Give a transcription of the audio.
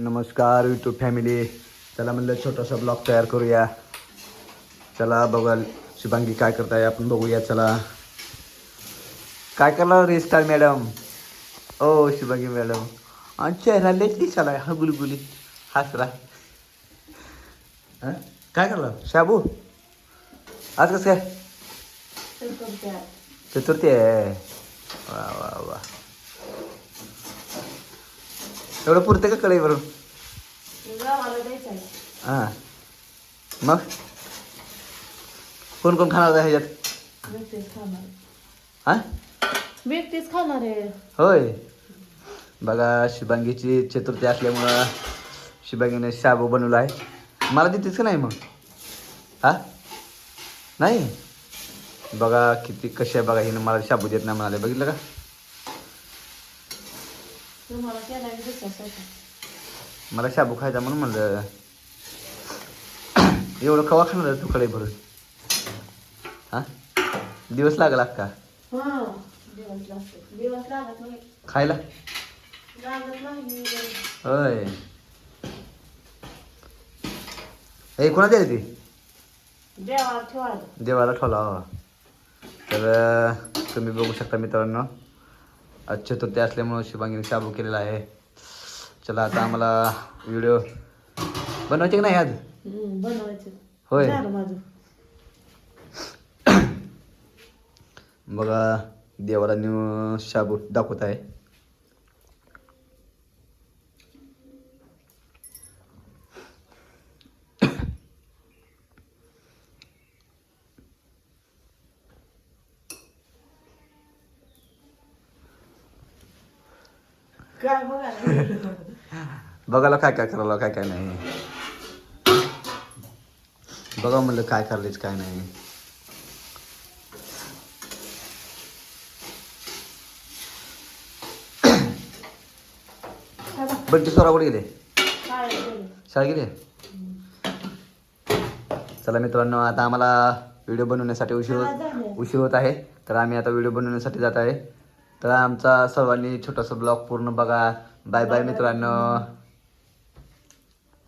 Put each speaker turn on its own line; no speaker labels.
नमस्कार YouTube family चला म्हणलं छोटासा ब्लॉग तयार करूया. चला बघाल शुभांगी काय करताय आपण बघूया चला. काय करणार रे स्टार मॅडम ओ शुभांगी मॅडम आणि चेहरा लयच दिसायला हा गुलगुली हसरा. हं? काय करला शाबू? आज कसं काय? चतुर्थी आहे. वा वा वा. एवढं पुरतं का कळई बरोबर हां. मग? कोण कोण खाणार आहे ह्याच्यात? हां?
खाणार आहे.
होय. बघा शुभांगीची चतुर्थी असल्यामुळं शुभांगीने शाबू बनवला आहे. मला देतेच का नाही मग? हा? नाही? बघा किती कशी आहे बघा हिनं मला शाबू देत नाही म्हणाले. बघितलं का?
तुम्हाला केला की दुसरा स्वयंपाक.
मला शाबू खायचा म्हणून म्हणलं. एवढं कवा खाणार तू कडे भरून हा? दिवस लागला का?
हा दिवस लागतो. दिवस लागत नाही.
खायला?
लागत नाही
होय. हे कोणा दिली ती?
देवाला ठेवायला.
देवाला ठेवला हो. तर तुम्ही बघू शकता मित्रांनो. चतुर्थी असल्यामुळं शुभांगीने शाबू केलेला आहे. चला आता आम्हाला व्हिडिओ बनवायचे की नाही आज?
बनवायचं.
होय. बघा देवाला न्यू शाबू दाखवत आहे.
काय बघा
बघायला काय काय करायला काय काय नाही. बघा म्हणलं काय करायच काय नाही. बंटी सोरा कुठे गेले?
काय बोलू?
शाळा गेले? चला मित्रांनो आता आम्हाला व्हिडिओ बनवण्यासाठी उशीर होत. उशीर होत आहे. तर आम्ही आता व्हिडिओ बनवण्यासाठी जात आहे. तर आमचा सर्वांनी छोटासा ब्लॉग पूर्ण बघा. बाय बाय मित्रांनो.